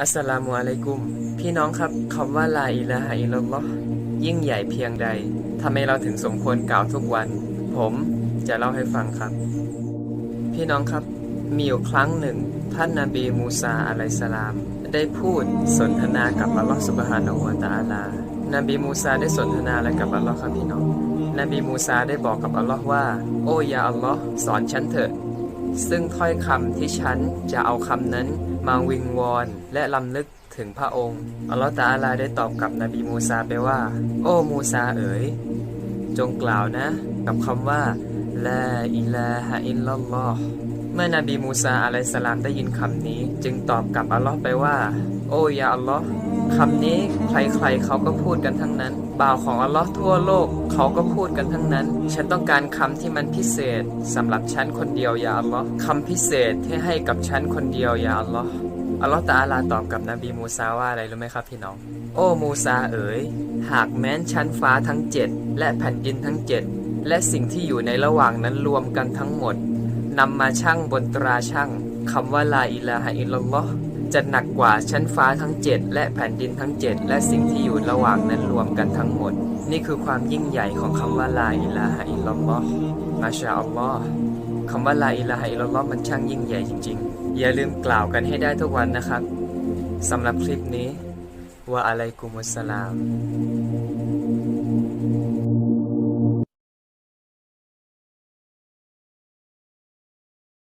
อัสสลามุอะลัยกุม พี่น้องครับคำว่าลาอิลาฮะอิลลัลลอฮ์ยิ่งใหญ่เพียงใดทำไมเราถึงสมควรกล่าวทุกวัน ผมจะเล่าให้ฟังครับ พี่น้องครับ มีอยู่ครั้งหนึ่ง ท่านนาบีมูซาอะลัยสลาม ได้พูดสนทนากับอัลลอฮ์สุบฮานะฮูวะตะอาลานบีมูซาได้สนทนาอะไรกับอัลลอฮ์ครับพี่น้องนบีมูซาได้บอกกับอัลลอฮ์ว่า โอ้ยาอัลลอฮ์สอนฉันเถอะ ซึ่งถ้อยคำที่ฉันจะเอาคำนั้นมาวิงวอนและลำลึกถึงพระองค์ อัลลอฮฺตาอาลาได้ตอบกับนบีมูซาไปว่า โอ้มูซาเอ๋ย จงกล่าวนะ กับคำว่าลาอิลาฮะอิลลัลลอฮ์เมื่อนบีมูซาอะลัยสสลามได้ยินคำนี้ จึงตอบกับอัลลอฮ์ไปว่า โอ้ยาอัลลอฮ์ คำนี้ใครๆเขาก็พูดกันทั้งนั้น บ่าวของอัลลอฮ์ทั่วโลกเขาก็พูดกันทั้งนั้น ฉันต้องการคำที่มันพิเศษสำหรับฉันคนเดียวยาอัลลอฮ์คำพิเศษที่ให้กับฉันคนเดียวยาอัลลอฮ์อัลลอฮ์ตาอาลาตอบกับนบีมูซาว่าอะไรรู้ไหมครับพี่น้อง โอ้มูซาเอ๋ย หากแม้นชั้นฟ้าทั้งเจ็ดและแผ่นดินทั้งเจ็ดและสิ่งที่อยู่ในระหว่างนั้นรวมกันทั้งหมดนำมาชั่งบนตราชั่งคำว่าลาอิลาฮะอิลลัลลอฮ์ จะหนักกว่าชั้นฟ้าทั้งเจ็ดและแผ่นดินทั้งเจ็ดและสิ่งที่อยู่ระหว่างนั้นรวมกันทั้งหมด นี่คือความยิ่งใหญ่ของคำว่าลาอิลาฮะอิลลัลลอฮ์มาชาอัลลอฮ์คำว่าลาอิลาฮะอิลลัลลอฮ์มันช่างยิ่งใหญ่จริง ๆ อย่าลืมกล่าวกันให้ได้ทุกวันนะครับสำหรับคลิปนี้ว่าอะไรกุมุสลาม